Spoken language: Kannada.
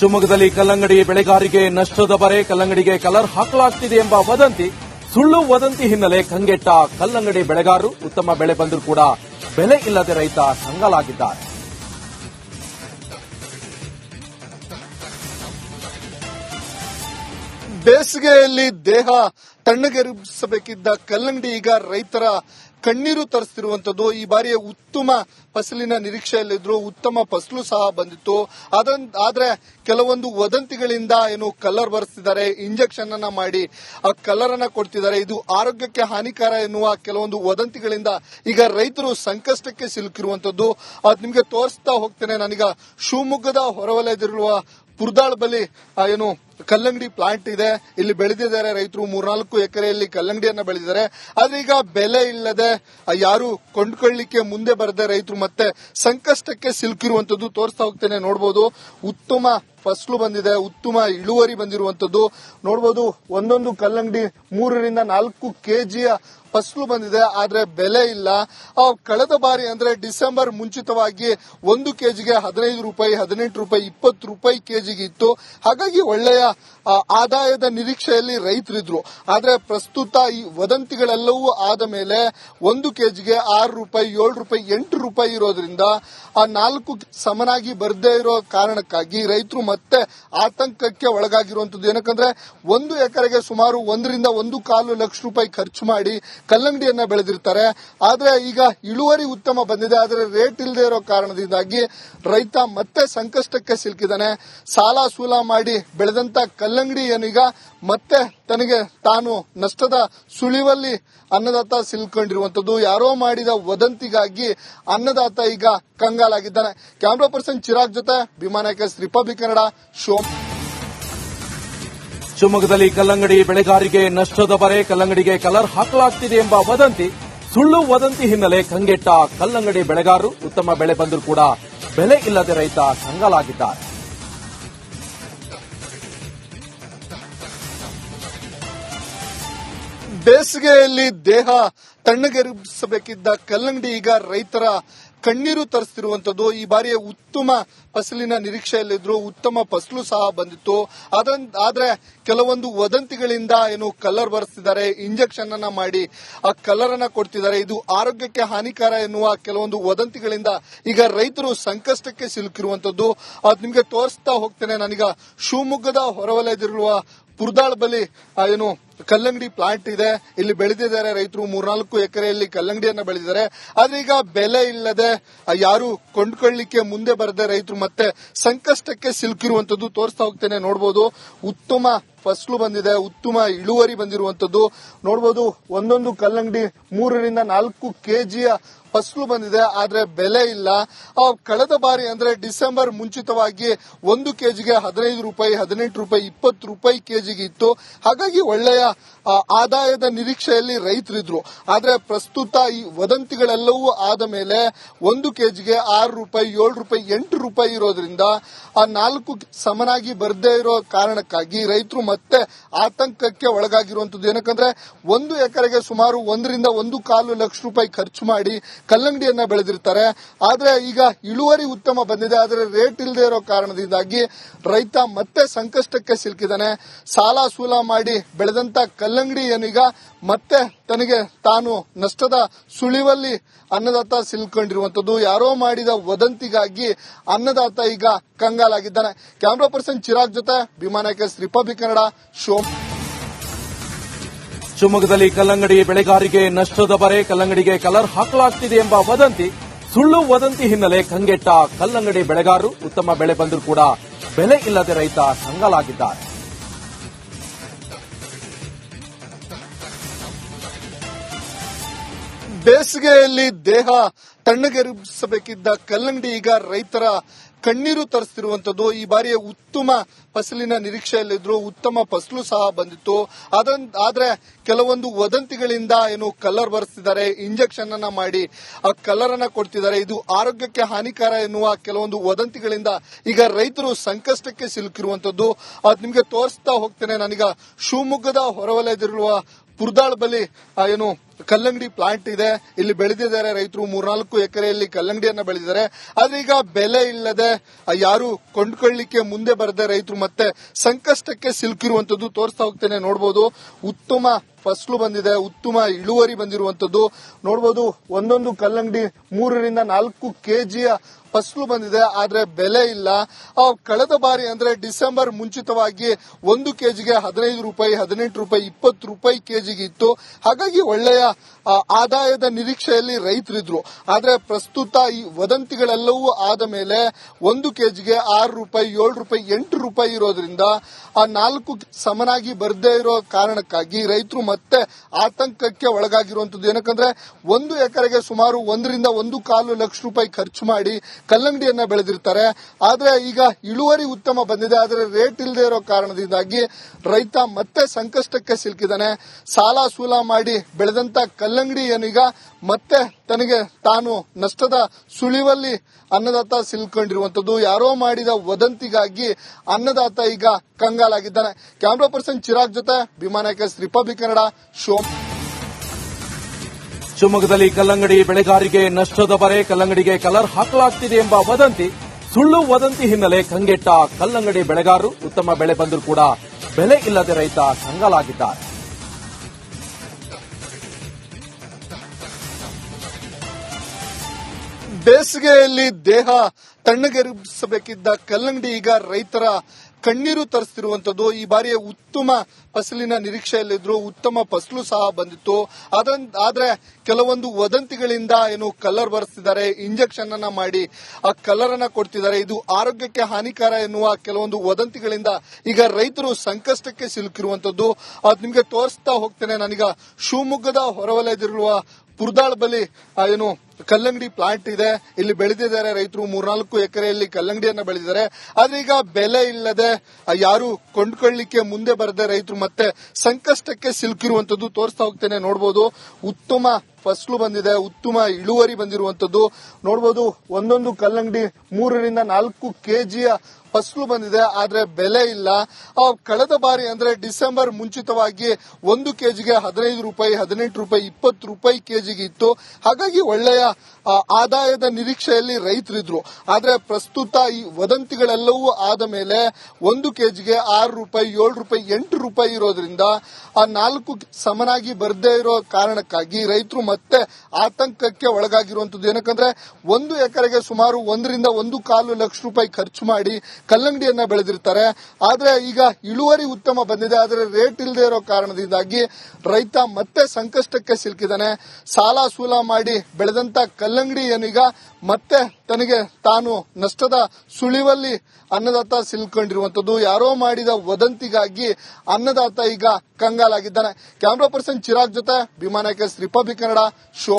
ಶಿವಮೊಗ್ಗದಲ್ಲಿ ಕಲ್ಲಂಗಡಿ ಬೆಳೆಗಾರಿಗೆ ನಷ್ಟದ ಬರೆ, ಕಲ್ಲಂಗಡಿಗೆ ಕಲರ್ ಹಾಕಲಾಗ್ತಿದೆ ಎಂಬ ವದಂತಿ, ಸುಳ್ಳು ವದಂತಿ ಹಿನ್ನೆಲೆ ಕಂಗೆಟ್ಟ ಕಲ್ಲಂಗಡಿ ಬೆಳೆಗಾರರು, ಉತ್ತಮ ಬೆಳೆ ಬಂದರೂ ಕೂಡ ಬೆಲೆ ಇಲ್ಲದೆ ರೈತ ಕಂಗಾಲಾಗಿದ್ದಾರೆ ಬೇಸಿಗೆಯಲ್ಲಿ ದೇಹ ತಣ್ಣಗೆರಿಸಬೇಕಿದ್ದ ಕಲ್ಲಂಗಡಿ ಈಗ ರೈತರ ಕಣ್ಣೀರು ತರಿಸ್ತಿರುವಂತದ್ದು ಈ ಬಾರಿಯ ಉತ್ತಮ ಫಸಲಿನ ನಿರೀಕ್ಷೆಯಲ್ಲಿದ್ರು ಉತ್ತಮ ಫಸಲು ಸಹ ಬಂದಿತ್ತು. ಆದ್ರೆ ಕೆಲವೊಂದು ವದಂತಿಗಳಿಂದ ಏನು ಕಲರ್ ಬರೆಸ್ತಿದ್ದಾರೆ ಇಂಜೆಕ್ಷನ್ ಅನ್ನ ಮಾಡಿ ಆ ಕಲರ್ ಅನ್ನ ಕೊಡ್ತಿದ್ದಾರೆ. ಇದು ಆರೋಗ್ಯಕ್ಕೆ ಹಾನಿಕಾರ ಎನ್ನುವ ಕೆಲವೊಂದು ವದಂತಿಗಳಿಂದ ಈಗ ರೈತರು ಸಂಕಷ್ಟಕ್ಕೆ ಸಿಲುಕಿರುವಂತದ್ದು. ಅದ್ ನಿಮ್ಗೆ ತೋರಿಸ್ತಾ ಹೋಗ್ತೇನೆ. ನಾನೀಗ ಶಿವಮೊಗ್ಗದ ಹೊರವಲಯದಲ್ಲಿರುವ ಪುರ್ದಾಳ್ ಬಳಿ ಏನು ಕಲ್ಲಂಗಡಿ ಪ್ಲಾಂಟ್ ಇದೆ. ಇಲ್ಲಿ ಬೆಳೆದಿದ್ದಾರೆ ರೈತರು ಮೂರ್ನಾಲ್ಕು ಎಕರೆಯಲ್ಲಿ ಕಲ್ಲಂಗಡಿಯನ್ನ ಬೆಳೆದಿದ್ದಾರೆ. ಆದ್ರೆ ಈಗ ಬೆಲೆ ಇಲ್ಲದೆ ಯಾರು ಕೊಂಡ್ಕೊಳ್ಳಿಕ್ಕೆ ಮುಂದೆ ಬರದೆ ರೈತರು ಮತ್ತೆ ಸಂಕಷ್ಟಕ್ಕೆ ಸಿಲುಕಿರುವಂತದ್ದು ತೋರಿಸ್ತಾ ಹೋಗ್ತೇನೆ. ನೋಡಬಹುದು ಉತ್ತಮ ಫಸಲು ಬಂದಿದೆ, ಉತ್ತಮ ಇಳುವರಿ ಬಂದಿರುವಂತದ್ದು. ನೋಡಬಹುದು ಒಂದೊಂದು ಕಲ್ಲಂಗಡಿ ಮೂರರಿಂದ ನಾಲ್ಕು ಕೆಜಿಯ ಫಸಲು ಬಂದಿದೆ. ಆದ್ರೆ ಬೆಲೆ ಇಲ್ಲ. ಕಳೆದ ಬಾರಿ ಅಂದ್ರೆ ಡಿಸೆಂಬರ್ ಮುಂಚಿತವಾಗಿ ಒಂದು ಕೆಜಿಗೆ ಹದಿನೈದು ರೂಪಾಯಿ, ಹದಿನೆಂಟು ರೂಪಾಯಿ, ಇಪ್ಪತ್ತು ರೂಪಾಯಿ ಕೆಜಿಗೆ ಇತ್ತು. ಹಾಗಾಗಿ ಒಳ್ಳೆಯ ಆದಾಯದ ನಿರೀಕ್ಷೆಯಲ್ಲಿ ರೈತರಿದ್ರು. ಆದ್ರೆ ಪ್ರಸ್ತುತ ಈ ವದಂತಿಗಳೆಲ್ಲವೂ ಆದ ಮೇಲೆ ಒಂದು ಕೆಜಿಗೆ ಆರು ರೂಪಾಯಿ, ಏಳು ರೂಪಾಯಿ, ಎಂಟು ರೂಪಾಯಿ ಇರೋದ್ರಿಂದ ಆ ನಾಲ್ಕು ಸಮನಾಗಿ ಬರ್ದೇ ಇರೋ ಕಾರಣಕ್ಕಾಗಿ ರೈತರು ಮತ್ತೆ ಆತಂಕಕ್ಕೆ ಒಳಗಾಗಿರುವಂತದ್ದು ಏನಕ್ಕಂದ್ರೆ ಒಂದು ಎಕರೆಗೆ ಸುಮಾರು ಒಂದರಿಂದ ಒಂದು ಕಾಲು ಲಕ್ಷ ರೂಪಾಯಿ ಖರ್ಚು ಮಾಡಿ ಕಲ್ಲಂಗಡಿಯನ್ನ ಬೆಳೆದಿರ್ತಾರೆ. ಆದ್ರೆ ಈಗ ಇಳುವರಿ ಉತ್ತಮ ಬಂದಿದೆ. ಆದರೆ ರೇಟ್ ಇಲ್ಲದೆ ಇರೋ ಕಾರಣದಿಂದಾಗಿ ರೈತ ಮತ್ತೆ ಸಂಕಷ್ಟಕ್ಕೆ ಸಿಲುಕಿದಾನೆ. ಸಾಲ ಸೂಲ ಮಾಡಿ ಬೆಳೆದಂತ ಕಲ್ಲಂಗಡಿ ಏನೀಗ ಮತ್ತೆ ತನಗೆ ತಾನು ನಷ್ಟದ ಸುಳಿವಲ್ಲಿ ಅನ್ನದಾತ ಸಿಲ್ಕೊಂಡಿರುವಂತದ್ದು ಯಾರೋ ಮಾಡಿದ ವದಂತಿಗಾಗಿ ಅನ್ನದಾತ ಈಗ ಕಂಗಾಲಾಗಿದ್ದಾನೆ. ಕ್ಯಾಮ್ರಾ ಪರ್ಸನ್ ಚಿರಾಗ್ ಜೊತೆ ಭೀಮಾನಾಯಕ ರಿಪಬ್ಲಿಕ್ ಕನ್ನಡ ಶೋ ಶಿವಮೊಗ್ಗದಲ್ಲಿ ಕಲ್ಲಂಗಡಿ ಬೆಳೆಗಾರಿಗೆ ನಷ್ಟದ ಬರೆ ಕಲ್ಲಂಗಡಿಗೆ ಕಲರ್ ಹಾಕಲಾಗ್ತಿದೆ ಎಂಬ ವದಂತಿ, ಸುಳ್ಳು ವದಂತಿ ಹಿನ್ನೆಲೆ ಕಂಗೆಟ್ಟ ಕಲ್ಲಂಗಡಿ ಬೆಳೆಗಾರರು ಉತ್ತಮ ಬೆಳೆ ಬಂದರೂ ಕೂಡ ಬೆಲೆ ಇಲ್ಲದೆ ರೈತ ಕಂಗಾಲಾಗಿದ್ದಾರೆ. ಬೇಸಿಗೆಯಲ್ಲಿ ದೇಹ ತಣ್ಣಗೆರಿಸಬೇಕಿದ್ದ ಕಲ್ಲಂಗಡಿ ಈಗ ರೈತರ ಕಣ್ಣೀರು ತರಿಸ್ತಿರುವಂತದ್ದು. ಈ ಬಾರಿಯ ಉತ್ತಮ ಫಸಲಿನ ನಿರೀಕ್ಷೆಯಲ್ಲಿದ್ರು ಉತ್ತಮ ಫಸಲು ಸಹ ಬಂದಿತ್ತು. ಆದ್ರೆ ಕೆಲವೊಂದು ವದಂತಿಗಳಿಂದ ಏನು ಕಲರ್ ಬರೆಸ್ತಿದ್ದಾರೆ, ಇಂಜೆಕ್ಷನ್ ಅನ್ನ ಮಾಡಿ ಆ ಕಲರ್ ಅನ್ನ ಕೊಡ್ತಿದ್ದಾರೆ. ಇದು ಆರೋಗ್ಯಕ್ಕೆ ಹಾನಿಕಾರ ಎನ್ನುವ ಕೆಲವೊಂದು ವದಂತಿಗಳಿಂದ ಈಗ ರೈತರು ಸಂಕಷ್ಟಕ್ಕೆ ಸಿಲುಕಿರುವಂತದ್ದು. ಅದು ನಿಮಗೆ ತೋರಿಸ್ತಾ ಹೋಗ್ತೇನೆ. ನಾನೀಗ ಶಿವಮೊಗ್ಗದ ಹೊರವಲಯದಲ್ಲಿರುವ ಪುರ್ದಾಳ್ ಬಲಿ ಏನು ಕಲ್ಲಂಗಡಿ ಪ್ಲಾಂಟ್ ಇದೆ. ಇಲ್ಲಿ ಬೆಳೆದಿದ್ದಾರೆ ರೈತರು ಮೂರ್ನಾಲ್ಕು ಎಕರೆಯಲ್ಲಿ ಕಲ್ಲಂಗಡಿಯನ್ನ ಬೆಳೆದಿದ್ದಾರೆ. ಆದ್ರೆ ಈಗ ಬೆಲೆ ಇಲ್ಲದೆ ಯಾರು ಕೊಂಡ್ಕೊಳ್ಳಿಕ್ಕೆ ಮುಂದೆ ಬರದೆ ರೈತರು ಮತ್ತೆ ಸಂಕಷ್ಟಕ್ಕೆ ಸಿಲುಕಿರುವಂತದ್ದು ತೋರಿಸ್ತಾ ಹೋಗ್ತೇನೆ. ನೋಡಬಹುದು ಉತ್ತಮ ಫಸಲು ಬಂದಿದೆ, ಉತ್ತಮ ಇಳುವರಿ ಬಂದಿರುವಂತದ್ದು. ನೋಡಬಹುದು ಒಂದೊಂದು ಕಲ್ಲಂಗಡಿ ಮೂರರಿಂದ ನಾಲ್ಕು ಕೆಜಿಯ ಫಸಲು ಬಂದಿದೆ, ಆದ್ರೆ ಬೆಲೆ ಇಲ್ಲ. ಕಳೆದ ಬಾರಿ ಅಂದ್ರೆ ಡಿಸೆಂಬರ್ ಮುಂಚಿತವಾಗಿ ಒಂದು ಕೆಜಿಗೆ ಹದಿನೈದು ರೂಪಾಯಿ, ಹದಿನೆಂಟು ರೂಪಾಯಿ, ಇಪ್ಪತ್ತು ರೂಪಾಯಿ ಕೆಜಿಗೆ ಇತ್ತು. ಹಾಗಾಗಿ ಒಳ್ಳೆಯ ಆದಾಯದ ನಿರೀಕ್ಷೆಯಲ್ಲಿ ರೈತರಿದ್ರು. ಆದ್ರೆ ಪ್ರಸ್ತುತ ಈ ವದಂತಿಗಳೆಲ್ಲವೂ ಆದ ಮೇಲೆ ಒಂದು ಕೆಜಿಗೆ ಆರು ರೂಪಾಯಿ, ಏಳು ರೂಪಾಯಿ, ಎಂಟು ರೂಪಾಯಿ ಇರೋದ್ರಿಂದ ಆ ನಾಲ್ಕು ಸಮನಾಗಿ ಬರದೇ ಇರೋ ಕಾರಣಕ್ಕಾಗಿ ರೈತರು ಮತ್ತೆ ಆತಂಕಕ್ಕೆ ಒಳಗಾಗಿರುವಂತದ್ದು ಏನಕ್ಕಂದ್ರೆ ಒಂದು ಎಕರೆಗೆ ಸುಮಾರು ಒಂದರಿಂದ ಒಂದು ಕಾಲು ಲಕ್ಷ ರೂಪಾಯಿ ಖರ್ಚು ಮಾಡಿ ಕಲ್ಲಂಗಡಿಯನ್ನ ಬೆಳೆದಿರ್ತಾರೆ. ಆದ್ರೆ ಈಗ ಇಳುವರಿ ಉತ್ತಮ ಬಂದಿದೆ. ಆದ್ರೆ ರೇಟ್ ಇಲ್ಲದೆ ಇರೋ ಕಾರಣದಿಂದಾಗಿ ರೈತ ಮತ್ತೆ ಸಂಕಷ್ಟಕ್ಕೆ ಸಿಲುಕಿದಾನೆ. ಸಾಲ ಸೂಲ ಮಾಡಿ ಬೆಳೆದಂತ ಕಲ್ಲಂಗಡಿ ಏನೀಗ, ಮತ್ತೆ ತನಗೆ ತಾನು ನಷ್ಟದ ಸುಳಿವಲ್ಲಿ ಅನ್ನದಾತ ಸಿಲ್ಕೊಂಡಿರುವಂತದ್ದು ಯಾರೋ ಮಾಡಿದ ವದಂತಿಗಾಗಿ ಅನ್ನದಾತ ಈಗ ಕಂಗಾಲಾಗಿದ್ದಾನೆ. ಕ್ಯಾಮ್ರಾ ಪರ್ಸನ್ ಚಿರಾಗ್ ಜೊತೆ ಭೀಮಾನಾಯಕ ರಿಪಬ್ಲಿಕ್ ಕನ್ನಡ ಶೋ ಶಿವಮೊಗ್ಗದಲ್ಲಿ ಕಲ್ಲಂಗಡಿ ಬೆಳೆಗಾರಿಗೆ ನಷ್ಟದ ಬರೆ, ಕಲ್ಲಂಗಡಿಗೆ ಕಲರ್ ಹಾಕಲಾಗ್ತಿದೆ ಎಂಬ ವದಂತಿ, ಸುಳ್ಳು ವದಂತಿ ಹಿನ್ನೆಲೆ ಕಂಗೆಟ್ಟ ಕಲ್ಲಂಗಡಿ ಬೆಳೆಗಾರರು ಉತ್ತಮ ಬೆಳೆ ಬಂದರೂ ಕೂಡ ಬೆಲೆ ಇಲ್ಲದೆ ರೈತ ಕಂಗಾಲಾಗಿದ್ದಾರೆ. ಬೇಸಿಗೆಯಲ್ಲಿ ದೇಹ ತಣ್ಣಗೆರಿಸಬೇಕಿದ್ದ ಕಲ್ಲಂಗಡಿ ಈಗ ರೈತರ ಕಣ್ಣೀರು ತರಿಸ್ತಿರುವಂತದ್ದು. ಈ ಬಾರಿಯ ಉತ್ತಮ ಫಸಲಿನ ನಿರೀಕ್ಷೆಯಲ್ಲಿದ್ರು ಉತ್ತಮ ಫಸಲು ಸಹ ಬಂದಿತ್ತು. ಆದ್ರೆ ಕೆಲವೊಂದು ವದಂತಿಗಳಿಂದ ಏನು ಕಲರ್ ಬರೆಸ್ತಿದ್ದಾರೆ. ಇಂಜೆಕ್ಷನ್ ಅನ್ನ ಮಾಡಿ ಆ ಕಲರ್ ಅನ್ನ ಕೊಡ್ತಿದ್ದಾರೆ. ಇದು ಆರೋಗ್ಯಕ್ಕೆ ಹಾನಿಕಾರ ಎನ್ನುವ ಕೆಲವೊಂದು ವದಂತಿಗಳಿಂದ ಈಗ ರೈತರು ಸಂಕಷ್ಟಕ್ಕೆ ಸಿಲುಕಿರುವಂತದ್ದು. ಅದ್ ನಿಮ್ಗೆ ತೋರಿಸ್ತಾ ಹೋಗ್ತೇನೆ. ನಾನೀಗ ಶಿವಮೊಗ್ಗದ ಹೊರವಲಯದಲ್ಲಿರುವ ಪುರ್ದಾಳ್ ಬಳಿ ಏನು ಕಲ್ಲಂಗಡಿ ಪ್ಲಾಂಟ್ ಇದೆ. ಇಲ್ಲಿ ಬೆಳೆದಿದ್ದಾರೆ ರೈತರು ಮೂರ್ನಾಲ್ಕು ಎಕರೆಯಲ್ಲಿ ಕಲ್ಲಂಗಡಿಯನ್ನ ಬೆಳೆದಿದ್ದಾರೆ. ಆದ್ರೆ ಈಗ ಬೆಲೆ ಇಲ್ಲದೆ ಯಾರು ಕೊಂಡ್ಕೊಳ್ಳಿಕ್ಕೆ ಮುಂದೆ ಬರದೆ ರೈತರು ಮತ್ತೆ ಸಂಕಷ್ಟಕ್ಕೆ ಸಿಲುಕಿರುವಂತದ್ದು ತೋರಿಸ್ತಾ ಹೋಗ್ತೇನೆ. ನೋಡಬಹುದು ಉತ್ತಮ ಫಸಲು ಬಂದಿದೆ, ಉತ್ತಮ ಇಳುವರಿ ಬಂದಿರುವಂತದ್ದು. ನೋಡಬಹುದು ಒಂದೊಂದು ಕಲ್ಲಂಗಡಿ ಮೂರರಿಂದ ನಾಲ್ಕು ಕೆಜಿಯ ಫಸಲು ಬಂದಿದೆ. ಆದ್ರೆ ಬೆಲೆ ಇಲ್ಲ. ಕಳೆದ ಬಾರಿ ಅಂದ್ರೆ ಡಿಸೆಂಬರ್ ಮುಂಚಿತವಾಗಿ ಒಂದು ಕೆಜಿಗೆ ಹದಿನೈದು ರೂಪಾಯಿ, ಹದಿನೆಂಟು ರೂಪಾಯಿ, ಇಪ್ಪತ್ತು ರೂಪಾಯಿ ಕೆಜಿಗೆ ಇತ್ತು. ಹಾಗಾಗಿ ಒಳ್ಳೆಯ ಆದಾಯದ ನಿರೀಕ್ಷೆಯಲ್ಲಿ ರೈತರಿದ್ರು. ಆದ್ರೆ ಪ್ರಸ್ತುತ ಈ ವದಂತಿಗಳೆಲ್ಲವೂ ಆದ ಮೇಲೆ ಒಂದು ಕೆಜಿಗೆ ಆರು ರೂಪಾಯಿ, ಏಳು ರೂಪಾಯಿ, ಎಂಟು ರೂಪಾಯಿ ಇರೋದ್ರಿಂದ ಆ ನಾಲ್ಕು ಸಮನಾಗಿ ಬರ್ದೇ ಇರೋ ಕಾರಣಕ್ಕಾಗಿ ರೈತರು ಮತ್ತೆ ಆತಂಕಕ್ಕೆ ಒಳಗಾಗಿರುವಂತದ್ದು ಏನಕ್ಕಂದ್ರೆ ಒಂದು ಎಕರೆಗೆ ಸುಮಾರು ಒಂದರಿಂದ ಒಂದು ಕಾಲು ಲಕ್ಷ ರೂಪಾಯಿ ಖರ್ಚು ಮಾಡಿ ಕಲ್ಲಂಗಡಿಯನ್ನ ಬೆಳೆದಿರ್ತಾರೆ. ಆದ್ರೆ ಈಗ ಇಳುವರಿ ಉತ್ತಮ ಬಂದಿದೆ. ಆದರೆ ರೇಟ್ ಇಲ್ಲದೆ ಇರೋ ಕಾರಣದಿಂದಾಗಿ ರೈತ ಮತ್ತೆ ಸಂಕಷ್ಟಕ್ಕೆ ಸಿಲುಕಿದಾನೆ. ಸಾಲ ಸೂಲ ಮಾಡಿ ಬೆಳೆದಂತ ಕಲ್ಲಂಗಡಿ ಏನೀಗ ಮತ್ತೆ ತನಗೆ ತಾನು ನಷ್ಟದ ಸುಳಿವಲ್ಲಿ ಅನ್ನದಾತ ಸಿಲ್ಕೊಂಡಿರುವಂತದ್ದು ಯಾರೋ ಮಾಡಿದ ವದಂತಿಗಾಗಿ ಅನ್ನದಾತ ಈಗ ಕಂಗಾಲಾಗಿದ್ದಾನೆ. ಕ್ಯಾಮ್ರಾ ಪರ್ಸನ್ ಚಿರಾಗ್ ಜೊತೆ ವಿಮಾನಕ್ಕೆ ರಿಪಬ್ಲಿಕ್ ಕನ್ನಡ ಶೋ ಶಿವಮೊಗ್ಗದಲ್ಲಿ ಕಲ್ಲಂಗಡಿ ಬೆಳೆಗಾರಿಗೆ ನಷ್ಟದ ಬರೆ ಕಲ್ಲಂಗಡಿಗೆ ಕಲರ್ ಹಾಕಲಾಗ್ತಿದೆ ಎಂಬ ವದಂತಿ, ಸುಳ್ಳು ವದಂತಿ ಹಿನ್ನೆಲೆ ಕಂಗೆಟ್ಟ ಕಲ್ಲಂಗಡಿ ಬೆಳೆಗಾರರು ಉತ್ತಮ ಬೆಳೆ ಬಂದರೂ ಕೂಡ ಬೆಲೆ ಇಲ್ಲದೆ ರೈತ ಕಂಗಾಲಾಗಿದ್ದಾರೆ. ಬೇಸಿಗೆಯಲ್ಲಿ ದೇಹ ತಣ್ಣಗೆರಿಸಬೇಕಿದ್ದ ಕಲ್ಲಂಗಡಿ ಈಗ ರೈತರ ಕಣ್ಣೀರು ತರಿಸ್ತಿರುವಂತದ್ದು. ಈ ಬಾರಿಯ ಉತ್ತಮ ಫಸಲಿನ ನಿರೀಕ್ಷೆಯಲ್ಲಿದ್ರು ಉತ್ತಮ ಫಸಲು ಸಹ ಬಂದಿತ್ತು. ಆದ್ರೆ ಕೆಲವೊಂದು ವದಂತಿಗಳಿಂದ ಏನು ಕಲರ್ ಬರೆಸ್ತಿದ್ದಾರೆ, ಇಂಜೆಕ್ಷನ್ ಅನ್ನ ಮಾಡಿ ಆ ಕಲರ್ ಅನ್ನ ಕೊಡ್ತಿದ್ದಾರೆ. ಇದು ಆರೋಗ್ಯಕ್ಕೆ ಹಾನಿಕಾರ ಎನ್ನುವ ಕೆಲವೊಂದು ವದಂತಿಗಳಿಂದ ಈಗ ರೈತರು ಸಂಕಷ್ಟಕ್ಕೆ ಸಿಲುಕಿರುವಂತದ್ದು. ಅದ್ ನಿಮಗೆ ತೋರಿಸ್ತಾ ಹೋಗ್ತೇನೆ. ನಾನೀಗ ಶಿವಮೊಗ್ಗದ ಹೊರವಲಯದಿರುವ ಪುರ್ದಾಳ್ ಬಲಿ ಏನು ಕಲ್ಲಂಗಡಿ ಪ್ಲಾಂಟ್ ಇದೆ. ಇಲ್ಲಿ ಬೆಳೆದಿದ್ದಾರೆ ರೈತರು. ಮೂರ್ನಾಲ್ಕು ಎಕರೆಯಲ್ಲಿ ಕಲ್ಲಂಗಡಿಯನ್ನ ಬೆಳೆದಿದ್ದಾರೆ. ಆದ್ರೆ ಈಗ ಬೆಲೆ ಇಲ್ಲದೆ ಯಾರು ಕೊಂಡ್ಕೊಳ್ಳಿಕ್ಕೆ ಮುಂದೆ ಬರದೆ ರೈತರು ಮತ್ತೆ ಸಂಕಷ್ಟಕ್ಕೆ ಸಿಲುಕಿರುವಂತದ್ದು ತೋರಿಸ್ತಾ ಹೋಗ್ತೇನೆ. ನೋಡಬಹುದು ಉತ್ತಮ ಫಸಲು ಬಂದಿದೆ, ಉತ್ತಮ ಇಳುವರಿ ಬಂದಿರುವಂತದ್ದು ನೋಡಬಹುದು ಒಂದೊಂದು ಕಲ್ಲಂಗಡಿ ಮೂರರಿಂದ ನಾಲ್ಕು ಕೆಜಿಯ ಫಸಲು ಬಂದಿದೆ, ಆದ್ರೆ ಬೆಲೆ ಇಲ್ಲ. ಕಳೆದ ಬಾರಿ ಅಂದ್ರೆ ಡಿಸೆಂಬರ್ ಮುಂಚಿತವಾಗಿ ಒಂದು ಕೆಜಿಗೆ ಹದಿನೈದು ರೂಪಾಯಿ, ಹದಿನೆಂಟು ರೂಪಾಯಿ, ಇಪ್ಪತ್ತು ರೂಪಾಯಿ ಕೆಜಿಗೆ ಇತ್ತು. ಹಾಗಾಗಿ ಒಳ್ಳೆಯ ಆದಾಯದ ನಿರೀಕ್ಷೆಯಲ್ಲಿ ರೈತರಿದ್ರು. ಆದ್ರೆ ಪ್ರಸ್ತುತ ಈ ವದಂತಿಗಳೆಲ್ಲವೂ ಆದ ಮೇಲೆ ಒಂದು ಕೆಜಿಗೆ ಆರು ರೂಪಾಯಿ, ಏಳು ರೂಪಾಯಿ, ಎಂಟು ರೂಪಾಯಿ ಇರೋದ್ರಿಂದ ಆ ನಾಲ್ಕು ಸಮನಾಗಿ ಬರ್ದೇ ಇರೋ ಕಾರಣಕ್ಕಾಗಿ ರೈತರು ಮತ್ತೆ ಆತಂಕಕ್ಕೆ ಒಳಗಾಗಿರುವಂತದ್ದು. ಏನಕ್ಕಂದ್ರೆ ಒಂದು ಎಕರೆಗೆ ಸುಮಾರು ಒಂದರಿಂದ ಒಂದು ಕಾಲು ಲಕ್ಷ ರೂಪಾಯಿ ಖರ್ಚು ಮಾಡಿ ಕಲ್ಲಂಗಡಿಯನ್ನ ಬೆಳೆದಿರ್ತಾರೆ. ಆದ್ರೆ ಈಗ ಇಳುವರಿ ಉತ್ತಮ ಬಂದಿದೆ. ಆದ್ರೆ ರೇಟ್ ಇಲ್ಲದೆ ಇರೋ ಕಾರಣದಿಂದಾಗಿ ರೈತ ಮತ್ತೆ ಸಂಕಷ್ಟಕ್ಕೆ ಸಿಲುಕಿದಾನೆ ಸಾಲ ಸೂಲ ಮಾಡಿ ಬೆಳೆದಂತ ಕಲ್ಲಂಗಡಿ ಏನೀಗ ಮತ್ತೆ ತನಗೆ ತಾನು ನಷ್ಟದ ಸುಳಿವಲ್ಲಿ ಅನ್ನದಾತ ಸಿಲ್ಕೊಂಡಿರುವಂತದ್ದು. ಯಾರೋ ಮಾಡಿದ ವದಂತಿಗಾಗಿ ಅನ್ನದಾತ ಈಗ ಕಂಗಾಲಾಗಿದ್ದಾನೆ. ಕ್ಯಾಮ್ರಾ ಪರ್ಸನ್ ಚಿರಾಗ್ ಜೊತೆ ವಿಮಾನಕ್ಕೆ ರಿಪಬ್ಲಿಕ್ ಕನ್ನಡ. show.